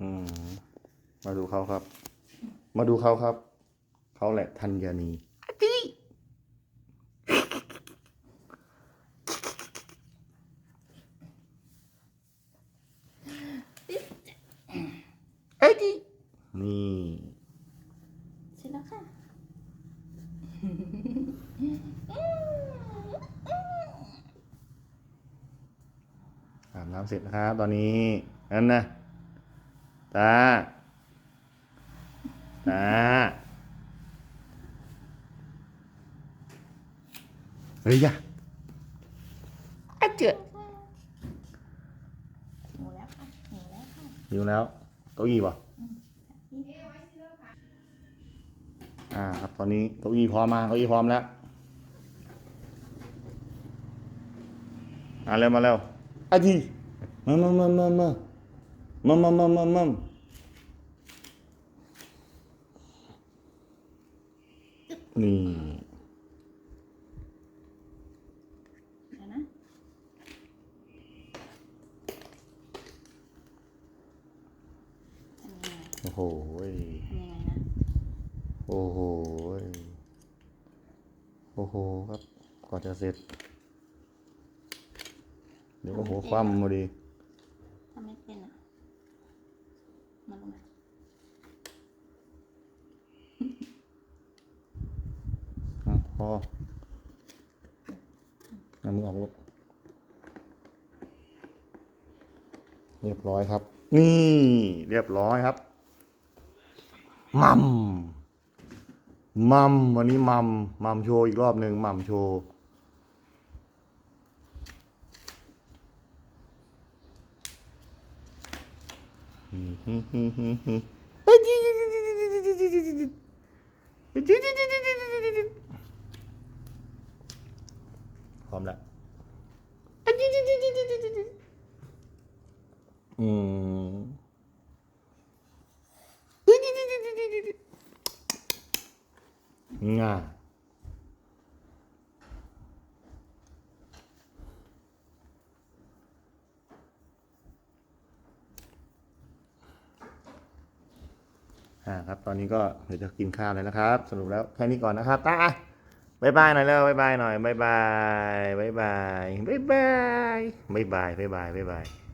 อืม มาดูเขาครับ มาดูเขาครับ เขาแหละธัญนีเอ้ยดินี่เสร็จแล้วค่ะอาบน้ำเสร็จนะครับ ตอนนี้นั่นนะ ตา ตา เฮ้ยยะอะเจ๊ะหมูแล้วค่ะหมูแล้วค่ะอยู่แล้วเก้าอี้ป่ะอ่าครับตอนนี้เก้าอี้พร้อมมาเก้าอี้พร้อมแล้วมาเร็วมาเร็วอะดีมามามามามามามามามามา นี่โอ้โหโอ้โห โอ้โหครับกว่าจะเสร็จ เดี๋ยวก็หัวคว่ำมาดี ทำไม่เป็นอะมาลงมา อะ พอเอามือออกลูกเรียบร้อยครับ นี่ เรียบร้อยครับ มัม มัม วันนี้มัม มัมโชว์อีกรอบหนึ่งมัมโชว์ พร้อมแล้วอืมง่าอ่าครับ ตอนนี้ก็เดี๋ยวจะกินข้าวเลยนะครับ สรุปแล้วแค่นี้ก่อนนะครับตา บายบายหน่อยแล้วบายบายหน่อยบายบายบายบายบายบายบายบายบายบายบาย